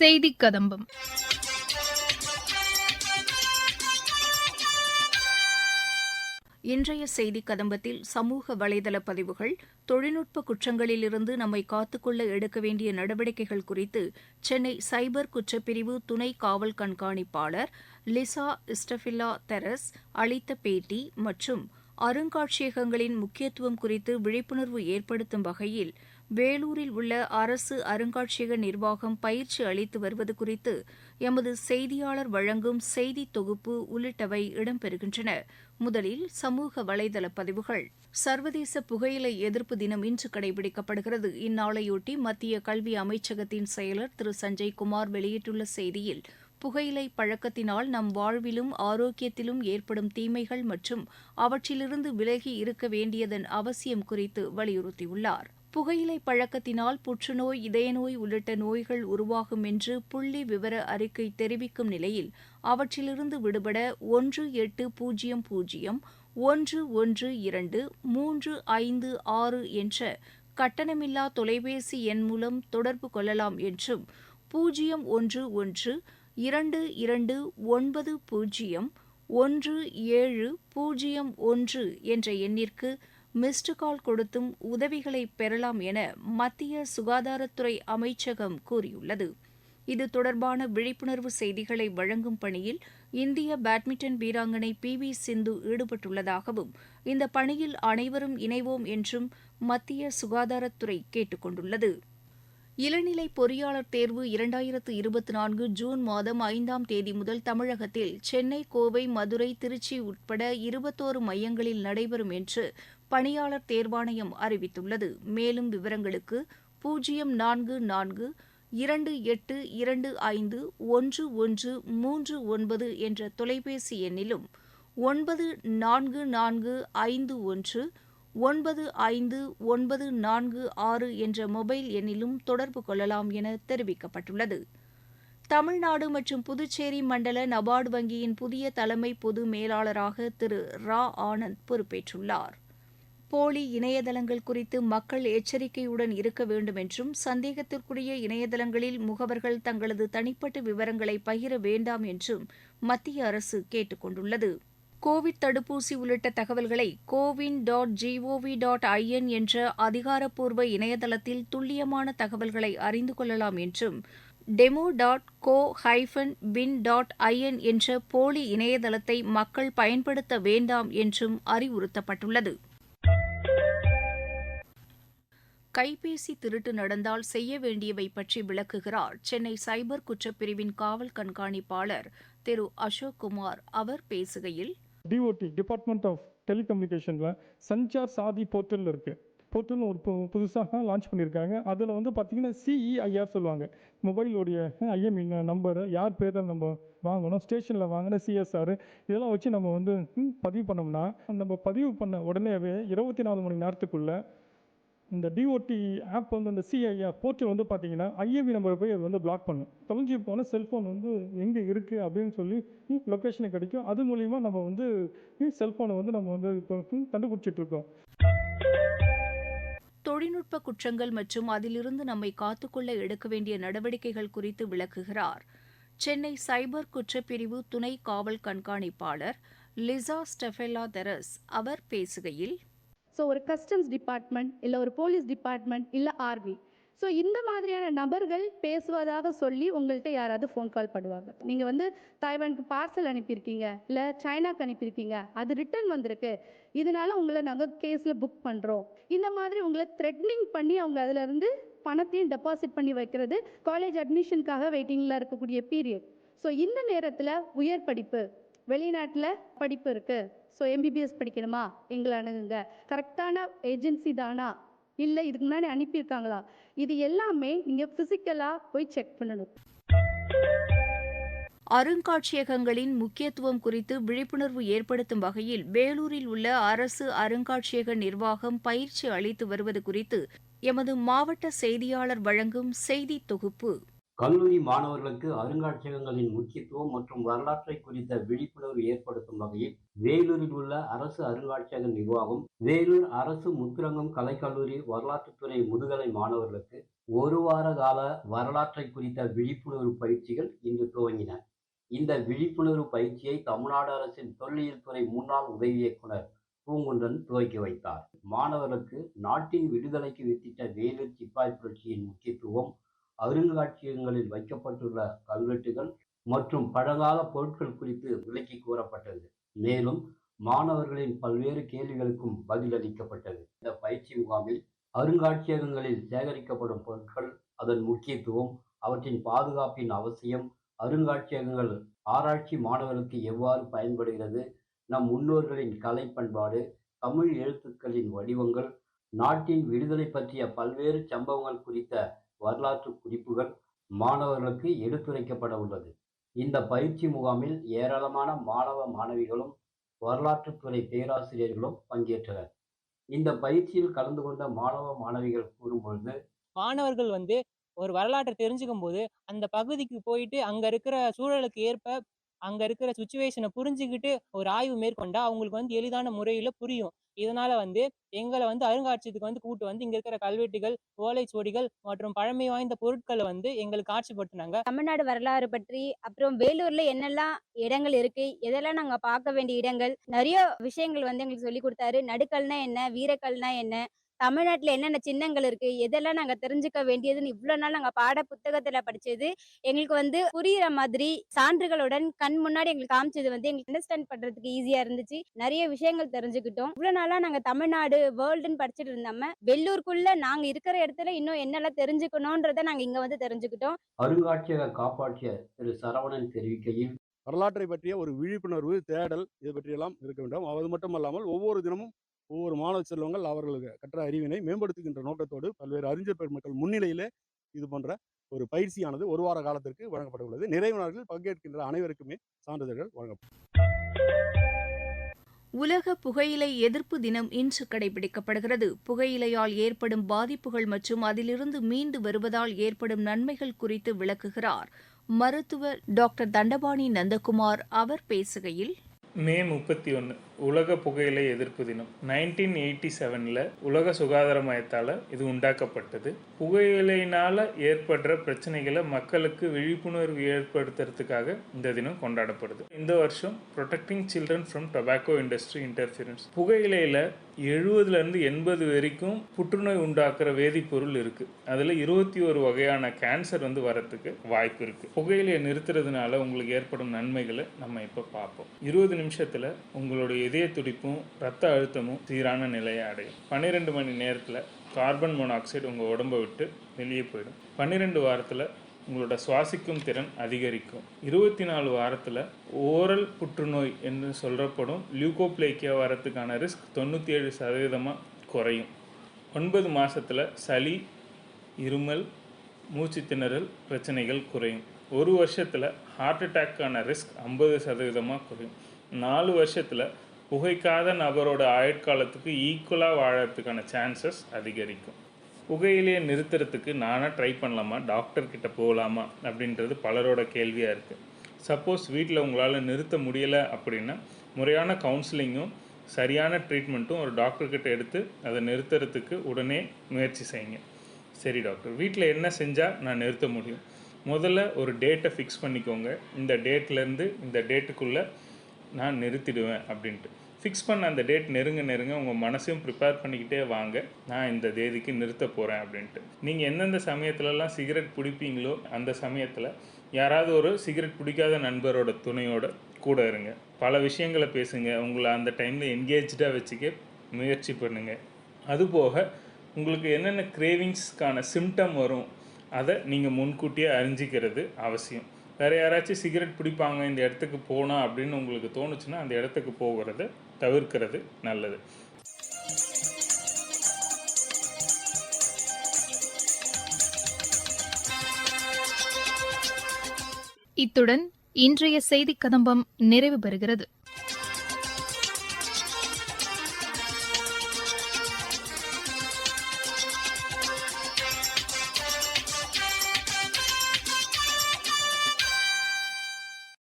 செய்தி கதம்பம் இன்றைய செய்தி கதம்பத்தில் சமூக வலைதள பதிவுகள் தொழில்நுட்ப குற்றங்களிலிருந்து நம்மை காத்துக்கொள்ள எடுக்க வேண்டிய நடவடிக்கைகள் குறித்து சென்னை சைபர் குற்றப்பிரிவு துணை காவல் கண்காணிப்பாளர் லிசா இஸ்டபில்லா தெரஸ் அளித்த பேட்டி மற்றும் அருங்காட்சியகங்களின் முக்கியத்துவம் குறித்து விழிப்புணர்வு ஏற்படுத்தும் வகையில் வேலூரில் உள்ள அரசு அருங்காட்சியக நிர்வாகம் பயிற்சி அளித்து வருவது குறித்து எமது செய்தியாளர் வழங்கும் செய்தி தொகுப்பு உள்ளிட்டவை இடம்பெறுகின்றன. முதலில் சமூக வலைதள பதிவுகள். சர்வதேச புகையிலை எதிர்ப்பு தினம் இன்று கடைபிடிக்கப்படுகிறது. இந்நாளையொட்டி மத்திய கல்வி அமைச்சகத்தின் செயலர் திரு சஞ்சய் குமார் வெளியிட்டுள்ள செய்தியில் புகையிலை பழக்கத்தினால் நம் வாழ்விலும் ஆரோக்கியத்திலும் ஏற்படும் தீமைகள் மற்றும் அவற்றிலிருந்து விலகி இருக்க வேண்டியதன் அவசியம் குறித்து வலியுறுத்தியுள்ளார். புகையிலை பழக்கத்தினால் புற்றுநோய் இதயநோய் உள்ளிட்ட நோய்கள் உருவாகும் என்று புள்ளி விவர அறிக்கை தெரிவிக்கும் நிலையில் அவற்றிலிருந்து விடுபட ஒன்று எட்டு பூஜ்ஜியம் பூஜ்ஜியம் ஒன்று ஒன்று இரண்டு மூன்று ஐந்து ஆறு என்ற கட்டணமில்லா தொலைபேசி எண் மூலம் தொடர்பு கொள்ளலாம் என்றும் பூஜ்ஜியம் ஒன்று ஒன்று இரண்டு இரண்டு ஒன்பது பூஜ்ஜியம் ஒன்று ஏழு பூஜ்ஜியம் ஒன்று என்ற எண்ணிற்கு மிஸ்டு கால் கொடுத்தும் உதவிகளை பெறலாம் என மத்திய சுகாதாரத்துறை அமைச்சகம் கூறியுள்ளது. இது தொடர்பான விழிப்புணர்வு செய்திகளை வழங்கும் பணியில் இந்திய பேட்மிண்டன் வீராங்கனை பி. வி. சிந்து ஈடுபட்டுள்ளதாகவும் இந்த பணியில் அனைவரும் இணைவோம் என்றும் மத்திய சுகாதாரத்துறை கேட்டுக் கொண்டுள்ளது. இளநிலை பொறியாளர் தேர்வு இரண்டாயிரத்து இருபத்தி நான்கு ஜூன் மாதம் ஐந்தாம் தேதி முதல் தமிழகத்தில் சென்னை கோவை மதுரை திருச்சி உட்பட இருபத்தோரு மையங்களில் நடைபெறும் என்று பணியாளர் தேர்வாணையம் அறிவித்துள்ளது. மேலும் விவரங்களுக்கு பூஜ்ஜியம் நான்கு நான்கு இரண்டு எட்டு இரண்டு ஐந்து ஒன்று ஒன்று மூன்று ஒன்பது என்ற தொலைபேசி எண்ணிலும் ஒன்பது நான்கு நான்கு ஐந்து ஒன்று ஒன்பது ஐந்து ஒன்பது நான்கு ஆறு என்ற மொபைல் எண்ணிலும் தொடர்பு கொள்ளலாம் என தெரிவிக்கப்பட்டுள்ளது. தமிழ்நாடு மற்றும் புதுச்சேரி மண்டல நபார்டு வங்கியின் புதிய தலைமை பொது மேலாளராக திரு ரா ஆனந்த் பொறுப்பேற்றுள்ளார். போலி இணையதளங்கள் குறித்து மக்கள் எச்சரிக்கையுடன் இருக்க வேண்டும் என்றும் சந்தேகத்திற்குரிய இணையதளங்களில் முகவர்கள் தங்களது தனிப்பட்ட விவரங்களை பகிர வேண்டாம் என்றும் மத்திய அரசு கேட்டுக் கொண்டுள்ளது. கோவிட் தடுப்பூசி உள்ளிட்ட தகவல்களை CoWIN dot G O V dot I N என்ற அதிகாரப்பூர்வ இணையதளத்தில் துல்லியமான தகவல்களை அறிந்து கொள்ளலாம் என்றும் demo dot co hyphen pin dot I N என்ற போலி இணையதளத்தை மக்கள் பயன்படுத்த வேண்டாம் என்றும் அறிவுறுத்தப்பட்டுள்ளது. கைபேசி திருட்டு நடந்தால் செய்ய வேண்டியவை பற்றி விளக்குகிறார் சென்னை சைபர் குற்றப்பிரிவின் காவல் கண்காணிப்பாளர் திரு அசோக் குமார். அவர் பேசுகையில் டிஓடி டிபார்ட்மெண்ட் ஆஃப் டெலிகம்யூனிகேஷனில் சஞ்சார் சாதி போர்ட்டல் இருக்குது போர்ட்டல் ஒரு புதுசாக லான்ச் பண்ணியிருக்காங்க. அதில் வந்து பார்த்தீங்கன்னா சிஇஐஆர் சொல்லுவாங்க. மொபைலோடைய ஐஎம்இ நம்பரு யார் பேரில் நம்ம வாங்கணும் ஸ்டேஷனில் வாங்கின சிஎஸ்ஆர் இதெல்லாம் வச்சு நம்ம வந்து பதிவு பண்ணோம்னா நம்ம பதிவு பண்ண உடனேவே இருபத்தி நாலு மணி நேரத்துக்குள்ளே இந்த டிஓடி ஆப் வந்து அந்த சிஐஆர் போர்ட்டல் வந்து பார்த்தீங்கன்னா ஐஏபி நம்பரை போய் அது வந்து பிளாக் பண்ணும். தொலைஞ்சி போன செல்ஃபோன் வந்து எங்கே இருக்குது அப்படின்னு சொல்லி லொக்கேஷனை கிடைக்கும். அது மூலிமா நம்ம வந்து செல்ஃபோனை வந்து நம்ம வந்து இப்போ ம், கண்டுபிடிச்சிட்டு இருக்கோம். தொழில்நுட்ப குற்றங்கள் மற்றும் அதிலிருந்து நம்மை காத்துக்கொள்ள எடுக்க வேண்டிய நடவடிக்கைகள் குறித்து விளக்குகிறார். சென்னை சைபர் குற்றப்பிரிவு துணை காவல் கண்காணிப்பாளர் லிசா ஸ்டெஃபெல்லா தெரஸ். அவர் பேசுகையில் ஸோ ஒரு கஸ்டம்ஸ் டிபார்ட்மெண்ட் இல்லை ஒரு போலீஸ் டிபார்ட்மெண்ட் இல்லை ஆர்மி ஸோ இந்த மாதிரியான நபர்கள் பேசுவதாக சொல்லி உங்கள்கிட்ட யாராவது ஃபோன் கால் பண்ணுவாங்க. நீங்கள் வந்து தாய்வானுக்கு பார்சல் அனுப்பியிருக்கீங்க இல்லை சைனாக்கு அனுப்பியிருக்கீங்க அது ரிட்டர்ன் வந்திருக்கு. இதனால உங்களை நாங்கள் கேஸில் புக் பண்ணுறோம் இந்த மாதிரி உங்களை த்ரெட்னிங் பண்ணி அவங்க அதிலிருந்து பணத்தையும் டெபாசிட் பண்ணி வைக்கிறது காலேஜ் அட்மிஷனுக்காக வெயிட்டிங்கில் இருக்கக்கூடிய பீரியட் ஸோ இந்த நேரத்தில் உயர் படிப்பு வெளிநாட்டில் படிப்பு இருக்குது ஸோ எம்பிபிஎஸ் படிக்கணுமா? எங்களை அணுகுங்க. கரெக்டான ஏஜென்சி தானா? இல்லை இதுக்கு முன்னாடி அனுப்பியிருக்காங்களா? இது எல்லாமே நீங்கள் ஃபிசிக்கலாக போய் செக் பண்ணணும். அருங்காட்சியகங்களின் முக்கியத்துவம் குறித்து விழிப்புணர்வு ஏற்படுத்தும் வகையில் வேலூரில் உள்ள அரசு அருங்காட்சியக நிர்வாகம் பயிற்சி அளித்து வருவது குறித்து எமது மாவட்ட செய்தியாளர் வழங்கும் செய்தி தொகுப்பு. கல்லூரி மாணவர்களுக்கு அருங்காட்சியகங்களின் முக்கியத்துவம் மற்றும் வரலாற்றை குறித்த விழிப்புணர்வு ஏற்படுத்தும் வகையில் வேலூரில் உள்ள அரசு அருங்காட்சியக நிர்வாகம் வேலூர் அரசு முத்துரங்கம் கலைக்கல்லூரி வரலாற்றுத்துறை முதுகலை மாணவர்களுக்கு ஒரு வார கால வரலாற்றை குறித்த விழிப்புணர்வு பயிற்சிகள் இன்று துவங்கின. இந்த விழிப்புணர்வு பயிற்சியை தமிழ்நாடு அரசின் தொல்லியல் துறை முன்னாள் உதவி இயக்குனர் பூங்குன்றன் துவக்கி வைத்தார். மாணவர்களுக்கு நாட்டின் விடுதலைக்கு வித்திட்ட வேலூர் சிப்பாய் புரட்சியின் முக்கியத்துவம் அருங்காட்சியகங்களில் வைக்கப்பட்டுள்ள கல்வெட்டுகள் மற்றும் பழங்கால பொருட்கள் குறித்து விளக்கி கூறப்பட்டது. மேலும் மாணவர்களின் பல்வேறு கேள்விகளுக்கும் பதிலளிக்கப்பட்டது. இந்த பயிற்சி முகாமில் அருங்காட்சியகங்களில் சேகரிக்கப்படும் பொருட்கள் அதன் முக்கியத்துவம் அவற்றின் பாதுகாப்பின் அவசியம் அருங்காட்சியகங்கள் ஆராய்ச்சி மாணவர்களுக்கு எவ்வாறு பயன்படுகிறது நம் முன்னோர்களின் கலை பண்பாடு தமிழ் எழுத்துக்களின் வடிவங்கள் நாட்டின் விடுதலை பற்றிய பல்வேறு சம்பவங்கள் குறித்த வரலாற்று குறிப்புகள் மாணவர்களுக்கு எடுத்துரைக்கப்பட உள்ளது. இந்த பயிற்சி முகாமில் ஏராளமான மாணவ மாணவிகளும் வரலாற்றுத்துறை பேராசிரியர்களும் பங்கேற்றனர். இந்த பயிற்சியில் கலந்து கொண்ட மாணவ மாணவிகள் கூறும்பொழுது மாணவர்கள் வந்து ஒரு வரலாற்றை தெரிஞ்சுக்கும் போது அந்த பகுதிக்கு போயிட்டு அங்க இருக்கிற சூழலுக்கு ஏற்ப அங்க இருக்கிற சுச்சுவேஷனை புரிஞ்சுக்கிட்டு ஒரு ஆய்வு மேற்கொண்டா அவங்களுக்கு வந்து எளிதான முறையில புரியும். இதனால வந்து எங்களை வந்து அருங்காட்சியத்துக்கு வந்து கூட்டு வந்து இங்க இருக்கிற கல்வெட்டுகள் ஓலைச்சுவடிகள் மற்றும் பழமை வாய்ந்த பொருட்களை வந்து எங்களுக்கு காட்சிப்படுத்தினாங்க. தமிழ்நாடு வரலாறு பற்றி அப்புறம் வேலூர்ல என்னெல்லாம் இடங்கள் இருக்கு எதெல்லாம் நாங்க பார்க்க வேண்டிய இடங்கள் நிறைய விஷயங்கள் வந்து எங்களுக்கு சொல்லி கொடுத்தாரு. நடுக்கல்னா என்ன வீரக்கல்னா என்ன தமிழ்நாட்டுல என்னென்ன சின்னங்கள் இருக்கு? எதெல்லாம் நாங்க தெரிஞ்சுக்க வேண்டியதுன்னு இவ்வளவு நாள் நாங்க பாட புத்தகத்துல படிச்சது. எங்களுக்கு வந்து புரியுற மாதிரி சான்றுகளுடன் கண் முன்னாடி எங்களுக்கு காமிச்சது வந்து எங்களுக்கு அண்டர்ஸ்டாண்ட் பண்றதுக்கு ஈஸியா இருந்துச்சு. நிறைய விஷயங்கள் தெரிஞ்சுக்கிட்டோம். இவ்வளவு நாளா நாங்க தமிழ்நாடு வேர்ல்டுன்னு படிச்சுட்டு இருந்தோம வெள்ளூருக்குள்ள நாங்க இருக்கிற இடத்துல இன்னும் என்னெல்லாம் தெரிஞ்சுக்கணும்ன்றத நாங்க இங்க வந்து தெரிஞ்சுக்கிட்டோம். அருங்காட்சியக காப்பாற்றியர் திரு. சரவணன் தெரிவிக்கையில். வரலாற்றை பற்றிய ஒரு விழிப்புணர்வு தேடல் இது பற்றியெல்லாம் இருக்க வேண்டும். அது மட்டுமல்லாமல் ஒவ்வொரு தினமும் ஒவ்வொரு மாணவ செல்வங்கள் அவர்களுக்கு கற்ற அறிவினை மேம்படுத்துகின்ற நோக்கத்தோடு பல்வேறு அறிஞர் பெருமக்கள் முன்னிலையிலே இது போன்ற ஒரு பயிற்சியானது ஒரு வார காலத்திற்கு வழங்கப்பட உள்ளது நிறைவு பங்கேற்கின்ற அனைவருக்குமே சான்றிதழ்கள் வழங்கப்படும். உலக புகையிலை எதிர்ப்பு தினம் இன்று கடைபிடிக்கப்படுகிறது. புகையிலையால் ஏற்படும் பாதிப்புகள் மற்றும் அதிலிருந்து மீண்டு வருவதால் ஏற்படும் நன்மைகள் குறித்து விளக்குகிறார். மருத்துவர் டாக்டர் தண்டபாணி நந்தகுமார் அவர் பேசுகையில் மே முப்பத்தி ஒன்று உலக புகையிலை எதிர்ப்பு தினம். நைன்டீன் எயிட்டி செவனில் உலக சுகாதார மையத்தால் இது உண்டாக்கப்பட்டது. புகையிலையினால் ஏற்படுற பிரச்சனைகளை மக்களுக்கு விழிப்புணர்வு ஏற்படுத்துறதுக்காக இந்த தினம் கொண்டாடப்படுது. இந்த வருஷம் protecting children from tobacco industry interference புகையிலையில் எழுபதுலேருந்து எண்பது வரைக்கும் புற்றுநோய் உண்டாக்குற வேதிப்பொருள் இருக்குது அதில் இருபத்தி ஒரு வகையான கேன்சர் வந்து வரத்துக்கு வாய்ப்பு இருக்குது புகையிலையை நிறுத்துறதுனால உங்களுக்கு ஏற்படும் நன்மைகளை நம்ம இப்போ பார்ப்போம். இருபது நிமிஷத்தில் உங்களுடைய இதய துடிப்பும் ரத்த அழுத்தமும் சீரான நிலையை அடையும். பன்னிரெண்டு மணி நேரத்தில் கார்பன் மோனாக்சைடு உங்கள் உடம்பை விட்டு வெளியே போயிடும். பன்னிரெண்டு வாரத்தில் உங்களோட சுவாசிக்கும் திறன் அதிகரிக்கும். இருபத்தி நாலு வாரத்தில் ஓரல் புற்றுநோய் என்று சொல்லப்படும் லியூகோப்ளேக்கியா வரத்துக்கான ரிஸ்க் தொண்ணூற்றி ஏழு சதவீதமாக குறையும். ஒன்பது மாதத்தில் சளி இருமல் மூச்சு திணறல் பிரச்சனைகள் குறையும். ஒரு வருஷத்தில் ஹார்ட் அட்டாக்கான ரிஸ்க் ஐம்பது சதவீதமாக குறையும். நாலு வருஷத்தில் புகைக்காத நபரோட ஆயுட்காலத்துக்கு ஈக்குவலாக வாழறதுக்கான சான்சஸ் அதிகரிக்கும். புகையிலேயே நிறுத்துறதுக்கு நானாக ட்ரை பண்ணலாமா? டாக்டர்கிட்ட போகலாமா அப்படின்றது பலரோட கேள்வியாக இருக்குது சப்போஸ் வீட்டில் உங்களால் நிறுத்த முடியலை அப்படின்னா முறையான கவுன்சிலிங்கும் சரியான ட்ரீட்மெண்ட்டும் ஒரு டாக்டர்கிட்ட எடுத்து அதை நிறுத்துறதுக்கு உடனே முயற்சி செய்யுங்க. சரி டாக்டர் வீட்டில் என்ன செஞ்சால் நான் நிறுத்த முடியும்? முதல்ல ஒரு டேட்டை ஃபிக்ஸ் பண்ணிக்கோங்க. இந்த டேட்லேருந்து இந்த டேட்டுக்குள்ளே நான் நிறுத்திடுவேன் அப்படின்ட்டு. ஃபிக்ஸ் பண்ண அந்த டேட் நெருங்க நெருங்க உங்கள் மனசையும் ப்ரிப்பேர் பண்ணிக்கிட்டே வாங்க. நான் இந்த தேதிக்கு நிறுத்த போகிறேன் அப்படின்ட்டு. நீங்கள் எந்தெந்த சமயத்துலலாம் சிகரெட் பிடிப்பீங்களோ அந்த சமயத்தில் யாராவது ஒரு சிகரெட் பிடிக்காத நண்பரோட துணையோட கூட இருங்க. பல விஷயங்களை பேசுங்க. உங்களை அந்த டைமில் என்கேஜாக வச்சுக்க முயற்சி பண்ணுங்கள் அதுபோக உங்களுக்கு என்னென்ன கிரேவிங்ஸ்க்கான சிம்டம் வரும் அதை நீங்கள் முன்கூட்டியே அறிஞ்சிக்கிறது அவசியம். வேறு யாராச்சும் சிகரெட் பிடிப்பாங்க இந்த இடத்துக்கு போனால் அப்படின்னு உங்களுக்கு தோணுச்சுன்னா அந்த இடத்துக்கு போகிறத தவிர்க்கிறது நல்லது. இத்துடன் இன்றைய செய்திக் கதம்பம் நிறைவு பெறுகிறது.